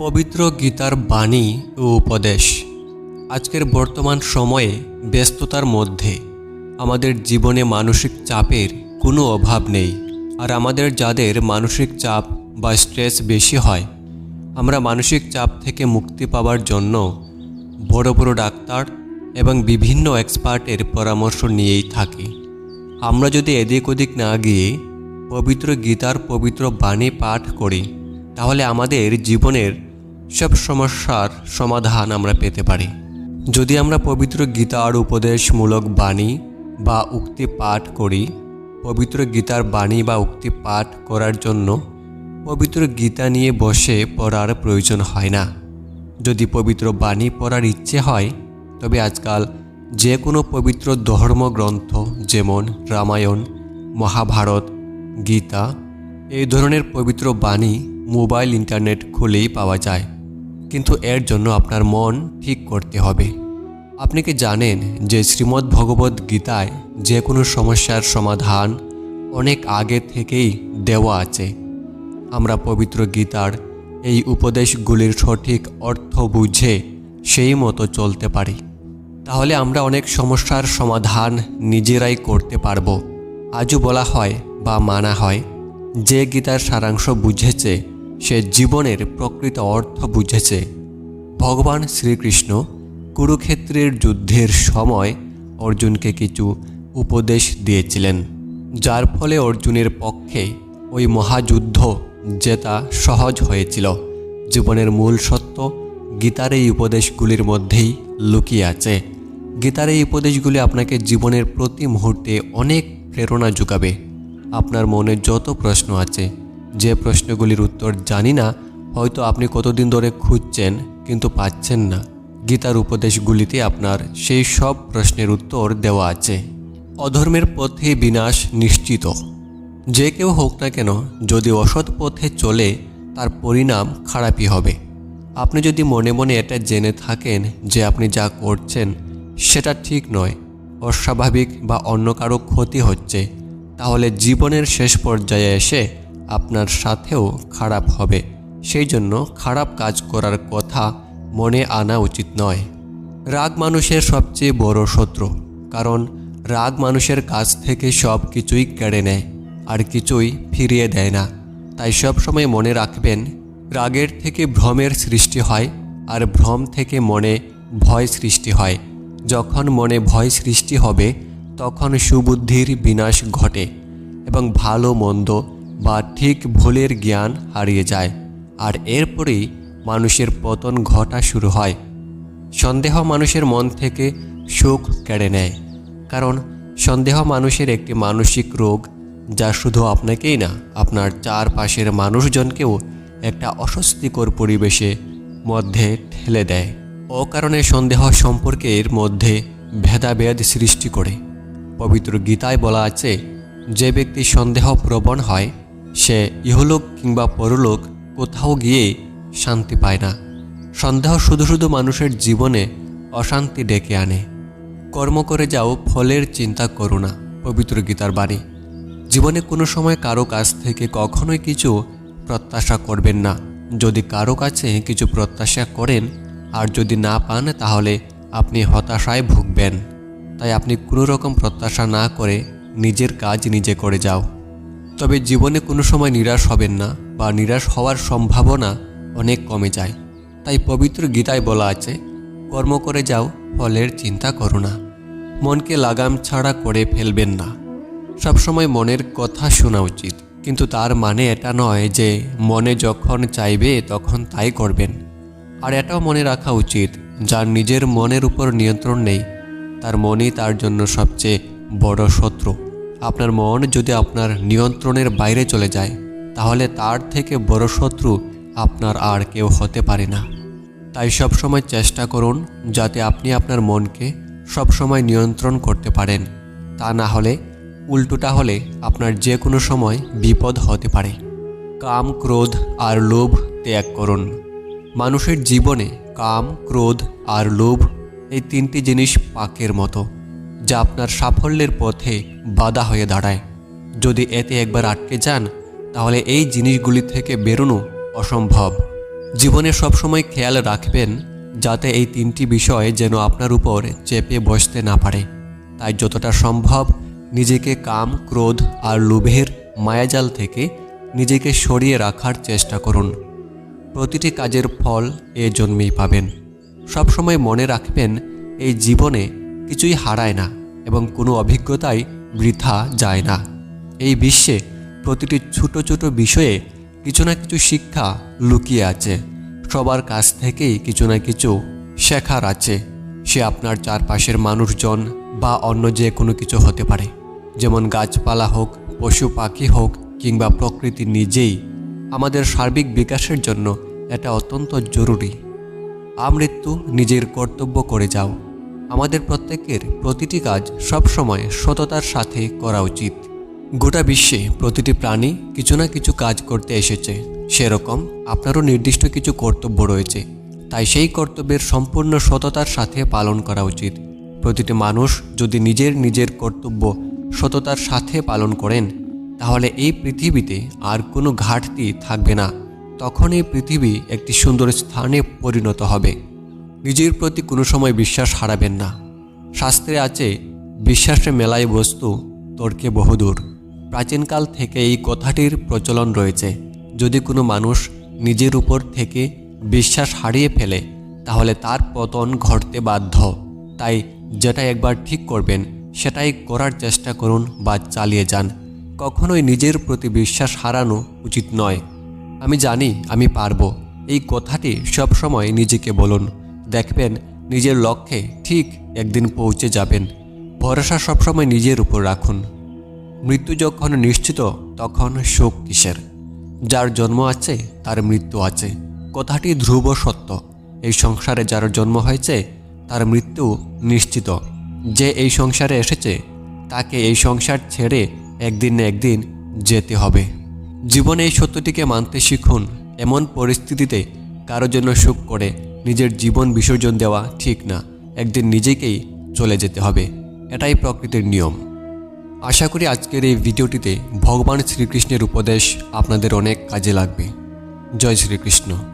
পবিত্র গীতার বাণী ও উপদেশ। আজকের বর্তমান সময়ে ব্যস্ততার মধ্যে আমাদের জীবনে মানসিক চাপের কোনো অভাব নেই। আর আমাদের যাদের মানসিক চাপ বা স্ট্রেস বেশি হয়, আমরা মানসিক চাপ থেকে মুক্তি পাওয়ার জন্য বড় বড় ডাক্তার এবং বিভিন্ন এক্সপার্টের পরামর্শ নিয়েই থাকি। আমরা যদি এদিক ওদিক না গিয়ে পবিত্র গীতার পবিত্র বাণী পাঠ করি, তাহলে আমাদের জীবনের সব সমস্যার সমাধান আমরা পেতে পারি। যদি আমরা পবিত্র গীতার উপদেশমূলক বাণী বা উক্তি পাঠ করি, পবিত্র গীতার বাণী বা উক্তি পাঠ করার জন্য পবিত্র গীতা নিয়ে বসে পড়ার প্রয়োজন হয় না। যদি পবিত্র বাণী পড়ার ইচ্ছে হয়, তবে আজকাল যে কোনো পবিত্র ধর্মগ্রন্থ যেমন রামায়ণ, মহাভারত, গীতা, এই ধরনের পবিত্র বাণী মোবাইল ইন্টারনেট খুলেই পাওয়া যায়। কিন্তু এর জন্য আপনার মন ঠিক করতে হবে। আপনি কি জানেন যে শ্রীমদ্ ভগবদ্ গীতায় যে কোনো সমস্যার সমাধান অনেক আগে থেকেই দেওয়া আছে। আমরা পবিত্র গীতার এই উপদেশগুলির সঠিক অর্থ বুঝে সেই মতো চলতে পারি। তাহলে আমরা অনেক সমস্যার সমাধান নিজেরাই করতে পারব। আজও বলা হয় বা মানা হয়, যে গীতার সারাংশ বুঝেছে সে জীবনের প্রকৃত অর্থ বুঝেছে। ভগবান শ্রীকৃষ্ণ কুরুক্ষেত্রের যুদ্ধের সময় অর্জুনকে কিছু উপদেশ দিয়েছিলেন, যার ফলে অর্জুনের পক্ষে ওই মহাযুদ্ধ জেতা সহজ হয়েছিল। জীবনের মূল সত্য গীতার এই উপদেশগুলির মধ্যেই লুকিয়ে আছে। গীতার এই উপদেশগুলি আপনাকে জীবনের প্রতি মুহূর্তে অনেক প্রেরণা যোগাবে। আপনার মনে যত প্রশ্ন আছে যে প্রশ্নগুলির উত্তর জানি না, হয়তো আপনি কতদিন ধরে খুঁজছেন কিন্তু পাচ্ছেন না। গীতার উপদেশগুলিতে আপনার সেই সব প্রশ্নের উত্তর দেওয়া আছে। অধর্মের পথে বিনাশ নিশ্চিত। যে কেউ হোক না কেন, যদি অসৎ পথে চলে, তার পরিণাম খারাপই হবে। আপনি যদি মনে মনে এটা জেনে থাকেন যে আপনি যা করছেন, সেটা ঠিক নয়। অস্বাভাবিক বা অন্য কারও ক্ষতি হচ্ছে। তাহলে জীবনের শেষ পর্যায়ে এসে আপনার সাথেও খারাপ হবে। সেই জন্য খারাপ কাজ করার কথা মনে আনা উচিত নয়। রাগ মানুষের সবচেয়ে বড় শত্রু, কারণ রাগ মানুষের কাছ থেকে সব কিছুই কেড়ে নেয় আর কিছুই ফিরিয়ে দেয় না। তাই সব সময় মনে রাখবেন, রাগের থেকে ভ্রমের সৃষ্টি হয় আর ভ্রম থেকে মনে ভয় সৃষ্টি হয়। যখন মনে ভয় সৃষ্টি হবে, তখন সুবুদ্ধির বিনাশ ঘটে এবং ভালো মন্দ বা ঠিক ভুলের জ্ঞান হারিয়ে যায়। আর এরপরেই মানুষের পতন ঘটা শুরু হয়। সন্দেহ মানুষের মন থেকে সুখ কেড়ে নেয়। কারণ সন্দেহ মানুষের একটি মানসিক রোগ যা শুধু আপনাকেই না, আপনার চারপাশের মানুষজনকেও একটা অস্বস্তিকর পরিবেশে মধ্যে ঠেলে দেয়। অকারণে সন্দেহ সম্পর্কের মধ্যে ভেদাভেদ সৃষ্টি করে। পবিত্র গীতায় বলা আছে, যে ব্যক্তি সন্দেহ প্রবণ হয় সে ইহলোক কিংবা পরলোক কোথাও গিয়ে শান্তি পায় না। সন্দেহ শুধু শুধু মানুষের জীবনে অশান্তি ডেকে আনে। কর্ম করে যাও, ফলের চিন্তা করো না, পবিত্র গীতার বাণী। জীবনে কোনো সময় কারও কাছ থেকে কখনোই কিছু প্রত্যাশা করবেন না। যদি কারও কাছে কিছু প্রত্যাশা করেন আর যদি না পান, তাহলে আপনি হতাশায় ভুগবেন। তাই আপনি কোনো রকম প্রত্যাশা না করে নিজের কাজ নিজে করে যাও। তবে জীবনে কোনো সময় নিরাশ হবেন না বা নিরাশ হওয়ার সম্ভাবনা অনেক কমে যায়। তাই পবিত্র গীতায় বলা আছে, কর্ম করে যাও, ফলের চিন্তা করো না। মনকে লাগাম ছাড়া করে ফেলবেন না। সবসময় মনের কথা শোনা উচিত, কিন্তু তার মানে এটা নয় যে মনে যখন চাইবে তখন তাই করবেন। আর এটাও মনে রাখা উচিত, যার নিজের মনের উপর নিয়ন্ত্রণ নেই, তার মনই তার জন্য সবচেয়ে বড় শত্রু। আপনার মন যদি আপনার নিয়ন্ত্রণের বাইরে চলে যায়, তাহলে তার থেকে বড় শত্রু আপনার আর কেউ হতে পারে না। তাই সবসময় চেষ্টা করুন যাতে আপনি আপনার মনকে সবসময় নিয়ন্ত্রণ করতে পারেন। তা না হলে, উল্টোটা হলে আপনার যে কোনো সময় বিপদ হতে পারে। কাম, ক্রোধ আর লোভ ত্যাগ করুন। মানুষের জীবনে কাম, ক্রোধ আর লোভ এই তিনটি জিনিস পাকের মতো। যা আপনার সাফল্যের পথে বাধা হয়ে দাঁড়ায়। যদি এতে একবার আটকে যান, তাহলে এই জিনিসগুলি থেকে বেরোনো অসম্ভব। জীবনে সবসময় খেয়াল রাখবেন, যাতে এই তিনটি বিষয় যেন আপনার উপর চেপে বসতে না পারে। তাই যতটা সম্ভব নিজেকে কাম, ক্রোধ আর লোভের মায়াজাল থেকে নিজেকে সরিয়ে রাখার চেষ্টা করুন। প্রতিটি কাজের ফল এ জন্মেই পাবেন। সবসময় মনে রাখবেন, এই জীবনে কিছুই হারায় না এবং কোনো অভিজ্ঞতাই বৃথা যায় না। এই বিশ্বে প্রতিটি ছোট ছোট বিষয়ে কিছু না কিছু শিক্ষা লুকিয়ে আছে। সবার কাছ থেকেই কিছু না কিছু শেখার আছে। সে আপনার চারপাশের মানুষজন বা অন্য যে কোনো কিছু হতে পারে। যেমন গাছপালা হোক, পশু পাখি হোক কিংবা প্রকৃতি নিজেই আমাদের সার্বিক বিকাশের জন্য এটা অত্যন্ত জরুরি। আমৃত্যু নিজের কর্তব্য করে যাও। আমাদের প্রত্যেকের প্রতিটি কাজ সবসময় সততার সাথে করা উচিত। গোটা বিশ্বে প্রতিটি প্রাণী কিছু না কিছু কাজ করতে এসেছে। সেরকম আপনারও নির্দিষ্ট কিছু কর্তব্য রয়েছে। তাই সেই কর্তব্যের সম্পূর্ণ সততার সাথে পালন করা উচিত। প্রতিটি মানুষ যদি নিজের নিজের কর্তব্য সততার সাথে পালন করেন, তাহলে এই পৃথিবীতে আর কোনো ঘাটতি থাকবে না। তখন এই পৃথিবী একটি সুন্দর স্থানে পরিণত হবে। নিজের প্রতি কোনো সময় বিশ্বাস হারাবেন না। শাস্ত্রে আছে বিশ্বাসে মেলায় বস্তু তর্কে বহুদূর। প্রাচীনকাল থেকে এই কথাটির প্রচলন রয়েছে। যদি কোনো মানুষ নিজের উপর থেকে বিশ্বাস হারিয়ে ফেলে, তাহলে তার পতন ঘটতে বাধ্য। তাই যেটা একবার ঠিক করবেন, সেটাই করার চেষ্টা করুন বা চালিয়ে যান। কখনোই নিজের প্রতি বিশ্বাস হারানো উচিত নয়। আমি জানি, আমি পারব। এই কথাটি সবসময় নিজেকে বলুন। দেখবেন নিজের লক্ষ্যে ঠিক একদিন পৌঁছে যাবেন। ভরসা সবসময় নিজের উপর রাখুন। মৃত্যু যখন নিশ্চিত, তখন শোক কিসের? যার জন্ম আছে, তার মৃত্যু আছে। কথাটি ধ্রুব সত্য। এই সংসারে যার জন্ম হয়েছে, তার মৃত্যু নিশ্চিত। যে এই সংসারে এসেছে, তাকে এই সংসার ছেড়ে একদিন না একদিন যেতে হবে। জীবনে এই সত্যটিকে মানতে শিখুন। এমন পরিস্থিতিতে কারও জন্য সুখ করে নিজের জীবন বিসর্জন দেওয়া ঠিক না। একদিন নিজেকেই চলে যেতে হবে। এটাই প্রকৃতির নিয়ম। আশা করি আজকের এই ভিডিওটিতে ভগবান শ্রীকৃষ্ণের উপদেশ আপনাদের অনেক কাজে লাগবে। জয় শ্রীকৃষ্ণ।